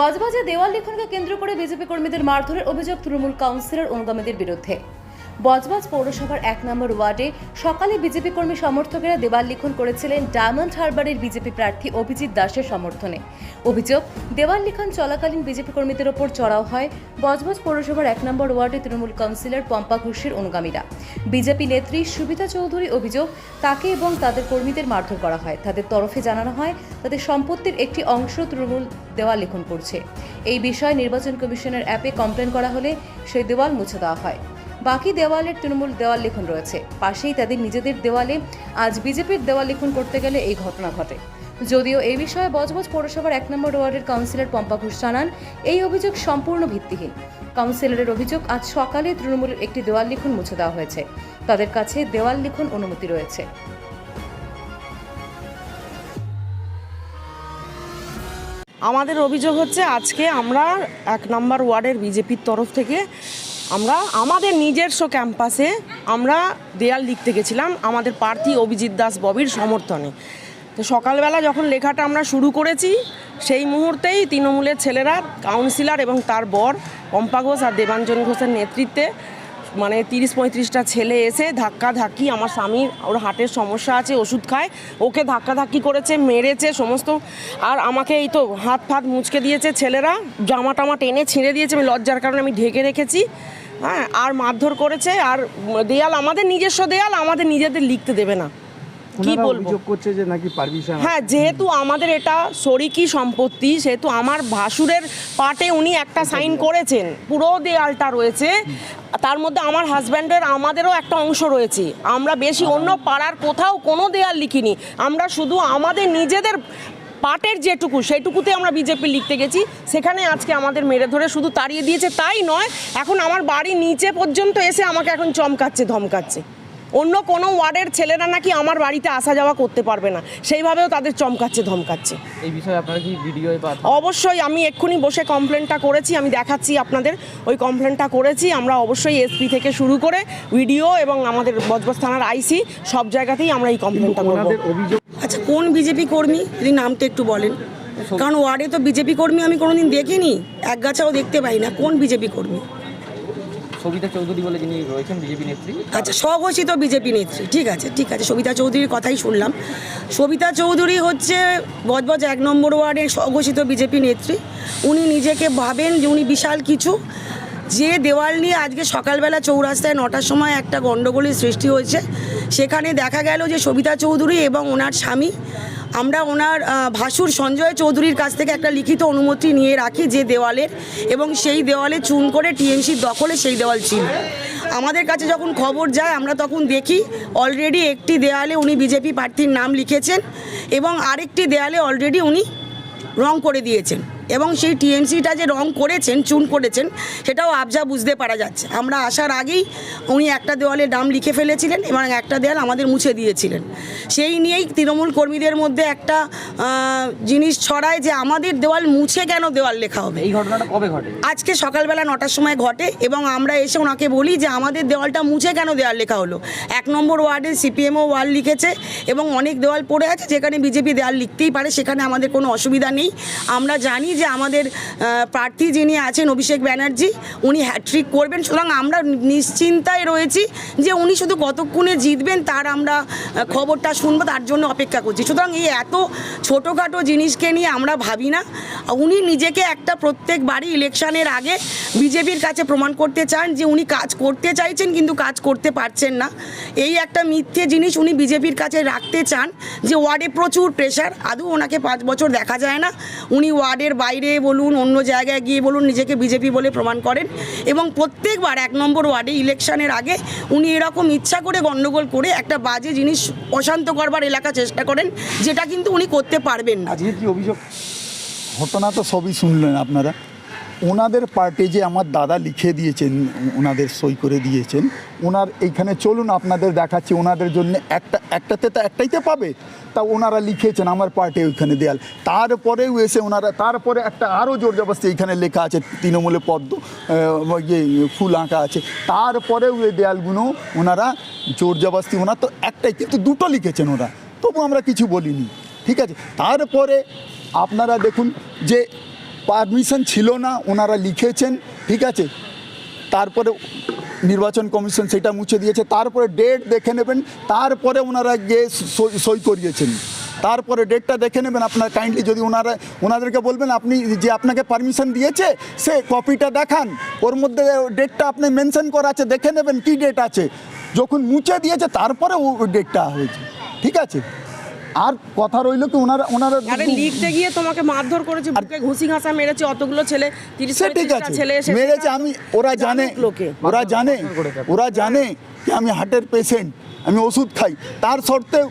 বজবজে দেওয়াল লিখনকে কেন্দ্র করে বিজেপি কর্মীদের মারধরের অভিযোগ তৃণমূল কাউন্সিলর অনুগামীদের বিরুদ্ধে। বজবজ পৌরসভার এক নম্বর ওয়ার্ডে সকালে বিজেপি কর্মী সমর্থকেরা দেওয়াল লিখন করেছিলেন ডায়মন্ড হারবারের বিজেপি প্রার্থী অভিজিৎ দাসের সমর্থনে। অভিযোগ, দেওয়াল লিখন চলাকালীন বিজেপি কর্মীদের ওপর চড়াও হয় বজবজ পৌরসভার এক নম্বর ওয়ার্ডে তৃণমূল কাউন্সিলর পম্পা ঘোষের অনুগামীরা। বিজেপি নেত্রী সুবিধা চৌধুরী অভিযোগ, তাকে এবং তাদের কর্মীদের মারধর করা হয়। তাদের তরফে জানানো হয়, তাদের সম্পত্তির একটি অংশ তৃণমূল দেওয়াল লিখন করছে। এই বিষয়ে নির্বাচন কমিশনের অ্যাপে কমপ্লেন করা হলে সেই দেওয়াল মুছে দেওয়া হয়। বাকি দেওয়ালের তৃণমূল দেওয়াল লিখন রয়েছে। পাশেই তাদের নিজেদের দেওয়ালে আজ বিজেপির দেওয়াল লিখন করতে গেলে এই ঘটনা ঘটে। যদিও এই বিষয়ে বজবজ পৌরসভার এক নম্বর ওয়ার্ডের কাউন্সিলর পম্পা ঘোষ জানান, এই অভিযোগ সম্পূর্ণ ভিত্তিহীন। কাউন্সিলরের অভিযোগ, আজ সকালে তৃণমূলের একটি দেওয়াল লিখন মুছে দেওয়া হয়েছে। তাদের কাছে দেওয়াল লিখন অনুমতি রয়েছে। আমাদের অভিযোগ হচ্ছে, আজকে আমরা এক নম্বর ওয়ার্ডের বিজেপির তরফ থেকে আমরা আমাদের নিজস্ব ক্যাম্পাসে আমরা দেয়াল লিখতে গেছিলাম আমাদের প্রার্থী অভিজিৎ দাস ববির সমর্থনে। তো সকালবেলা যখন লেখাটা আমরা শুরু করেছি, সেই মুহূর্তেই তৃণমূলের ছেলেরা কাউন্সিলর এবং তার বর পম্পা ঘোষ আর দেবাঞ্জন ঘোষের নেতৃত্বে মানে তিরিশ পঁয়ত্রিশটা ছেলে এসে ধাক্কা ধাক্কি আমার স্বামীর ওর হার্টের সমস্যা আছে, ওষুধ খায়, ওকে ধাক্কা ধাক্কি করেছে, মেরেছে, সমস্ত। আর আমাকে এই তো হাত ফাত মুচকে দিয়েছে ছেলেরা, জামা টামা টেনে ছিঁড়ে দিয়েছে, আমি লজ্জার কারণে আমি ঢেকে রেখেছি। হ্যাঁ আর মারধর করেছে আর দেয়াল আমাদের নিজস্ব দেয়াল আমাদের নিজেদের লিখতে দেবে না। কি বলব? করছে যে নাকি পারমিশন হ্যাঁ যেহেতু আমাদের এটা শরিকি সম্পত্তি সেহেতু আমার ভাসুরের পাটে উনি একটা সাইন করেছেন পুরো দেয়ালটা রয়েছে। তার মধ্যে আমার হাজব্যান্ডের আমাদেরও একটা অংশ রয়েছে। আমরা বেশি অন্য পাড়ার কোথাও কোনো দেয়াল লিখিনি। আমরা শুধু আমাদের নিজেদের পাটের যেটুকু সেইটুকুতে আমরা বিজেপি লিখতে গেছি। সেখানে আজকে আমাদের মেরে ধরে শুধু তাড়িয়ে দিয়েছে তাই নয় এখন আমার বাড়ি নিচে পর্যন্ত এসে আমাকে এখন চমকাচ্ছে ধমকাচ্ছে। অন্য কোনো ওয়ার্ডের ছেলেরা নাকি আমার বাড়িতে আসা যাওয়া করতে পারবে না সেইভাবেও তাদের চমকাচ্ছে ধমকাচ্ছে। এই বিষয়ে আপনারা কি ভিডিও অবশ্যই আমি এক্ষুনি বসে কমপ্লেনটা করেছি আমি দেখাচ্ছি আপনাদের ওই কমপ্লেনটা করেছি আমরা অবশ্যই এসপি থেকে শুরু করে ভিডিও এবং আমাদের বজবজ থানার আইসি সব জায়গাতেই আমরা এই কমপ্লেনটা করব। অভিযোগ কোন বিজেপি কর্মী? যদি নামটা একটু বলেন। কারণ ওয়ার্ডে তো বিজেপি কর্মী আমি কোনোদিন দেখিনি। এক গাছাও দেখতে পাই না। কোন বিজেপি কর্মী? সবিতা চৌধুরী বলে যিনি রয়েছেন বিজেপি নেত্রী। আচ্ছা স্বঘোষিত বিজেপি নেত্রী। ঠিক আছে ঠিক আছে। সবিতা চৌধুরীর কথাই শুনলাম। সবিতা চৌধুরী হচ্ছে বজবজ এক নম্বর ওয়ার্ডের স্বঘোষিত বিজেপি নেত্রী। উনি নিজেকে ভাবেন যে উনি বিশাল কিছু। যে দেওয়াল নিয়ে আজকে সকালবেলা চৌরাস্তায় নটার সময় একটা গণ্ডগোলের সৃষ্টি হয়েছে, সেখানে দেখা গেল যে সবিতা চৌধুরী এবং ওনার স্বামী, আমরা ওনার ভাসুর সঞ্জয় চৌধুরীর কাছ থেকে একটা লিখিত অনুমতি নিয়ে রাখি যে দেওয়ালের এবং সেই দেওয়ালে চুন করে টিএমসির দখলে সেই দেওয়াল ছিল। আমাদের কাছে যখন খবর যায়, আমরা তখন দেখি অলরেডি একটি দেয়ালে উনি বিজেপি প্রার্থীর নাম লিখেছেন এবং আরেকটি দেয়ালে অলরেডি উনি রং করে দিয়েছেন। এবং সেই টিএমসিটা যে রং করেছেন চুন করেছেন সেটাও আবজা বুঝতে পারা যাচ্ছে। আমরা আসার আগেই উনি একটা দেওয়ালে নাম লিখে ফেলেছিলেন এবং একটা দেয়াল আমাদের মুছে দিয়েছিলেন। সেই নিয়েই তৃণমূল কর্মীদের মধ্যে একটা জিনিস ছড়ায় যে আমাদের দেওয়াল মুছে কেন দেওয়াল লেখা হবে? এই ঘটনাটা কবে ঘটে? আজকে সকালবেলা নটার সময় ঘটে এবং আমরা এসে ওনাকে বলি যে আমাদের দেওয়ালটা মুছে কেন দেওয়াল লেখা হলো? এক নম্বর ওয়ার্ডে সিপিএমও ওয়াল লিখেছে এবং অনেক দেওয়াল পড়ে আছে যেখানে বিজেপি দেওয়াল লিখতেই পারে সেখানে আমাদের কোনো অসুবিধা নেই। আমরা জানি যে আমাদের প্রার্থী যিনি আছেন অভিষেক ব্যানার্জি, উনি হ্যাট্রিক করবেন। সুতরাং আমরা নিশ্চিন্তায় রয়েছি যে উনি শুধু কতক্ষণে জিতবেন তার আমরা খবরটা শুনব, তার জন্য অপেক্ষা করছি। সুতরাং এই এত ছোটোখাটো জিনিসকে নিয়ে আমরা ভাবি না। উনি নিজেকে একটা প্রত্যেক প্রত্যেকবারই ইলেকশনের আগে বিজেপির কাছে প্রমাণ করতে চান যে উনি কাজ করতে চাইছেন কিন্তু কাজ করতে পারছেন না। এই একটা মিথ্যে জিনিস উনি বিজেপির কাছে রাখতে চান যে ওয়ার্ডে প্রচুর প্রেশার আদৌ ওনাকে পাঁচ বছর দেখা যায় না। উনি ওয়ার্ডের বাইরে বলুন, অন্য জায়গায় গিয়ে বলুন, নিজেকে বিজেপি বলে প্রমাণ করেন এবং প্রত্যেকবার এক নম্বর ওয়ার্ডে ইলেকশনের আগে উনি এরকম ইচ্ছা করে গণ্ডগোল করে একটা বাজে জিনিস অশান্ত করবার এলাকা চেষ্টা করেন, যেটা কিন্তু উনি করতে পারবেন না। অভিযোগ? ঘটনা তো সবই শুনলেন আপনারা। ওনাদের পার্টি যে আমার দাদা লিখে দিয়েছেন, ওনাদের সই করে দিয়েছেন, ওনার এইখানে চলুন আপনাদের দেখাচ্ছি, ওনাদের জন্য একটা, একটাতে তো একটাইতে পাবে। তা ওনারা লিখেছেন আমার পার্টি ওইখানে দেয়াল। তারপরেও এসে ওনারা, তারপরে একটা আরও জোর জবস্তি এইখানে লেখা আছে, তৃণমূলে পদ্ম ইয়ে ফুল আঁকা আছে। তারপরেও এই দেয়ালগুলো ওনারা জোর জবস্তি ওনার তো একটাই কিন্তু দুটো লিখেছেন ওরা। তবু আমরা কিছু বলিনি। ঠিক আছে? তারপরে আপনারা দেখুন যে পারমিশন ছিল না, ওনারা লিখেছেন, ঠিক আছে? তারপরে নির্বাচন কমিশন সেটা মুছে দিয়েছে, তারপরে ডেট দেখে নেবেন, তারপরে ওনারা গিয়ে সই- করিয়েছেন। তারপরে ডেটটা দেখে নেবেন আপনার কাইন্ডলি যদি ওনারা, ওনাদেরকে বলবেন, আপনি যে আপনাকে পারমিশন দিয়েছে, সে কপিটা দেখান। ওর মধ্যে ডেটটা আপনি মেনশন করা আছে, দেখে নেবেন কি ডেট আছে। যখন মুছে দিয়েছে, তারপরে ও ডেটটা হয়েছে। ঠিক আছে? আর কথা রইল কি ওনারা ওনারা আরে লিখতে গিয়ে তোমাকে মারধর করেছে বুকে ঘুষি ঘাসা মেরেছে অতগুলো ছেলে তিরিশ সে ঠিক পঁয়ত্রিশটা আছে। ছেলে এসে মেরেছে আমি ওরা জানে লোকে। ওরা জানে ওরা জানে যে আমি হার্টের পেশেন্ট আমি ওষুধ খাই। তার সত্ত্বেও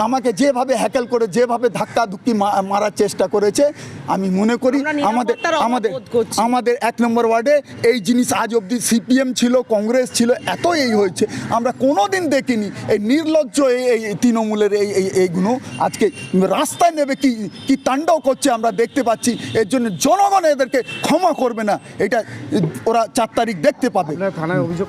আমাকে যেভাবে হ্যাকেল করে যেভাবে ধাক্কা ধুক্কি মা- মারার চেষ্টা করেছে আমি মনে করি আমাদের আমাদের আমাদের এক নম্বর ওয়ার্ডে এই জিনিস আজ অবধি সিপিএম ছিল কংগ্রেস ছিল এত এই হয়েছে। আমরা কোনো দিন দেখিনি এই নির্লজ্জ এই এই তৃণমূলের এই এই এইগুলো। আজকে রাস্তায় নেবে কি কি তাণ্ডব করছে আমরা দেখতে পাচ্ছি। এর জন্য জনগণ এদেরকে ক্ষমা করবে না। এটা ওরা চার তারিখ দেখতে পাবে। থানায় অভিযোগ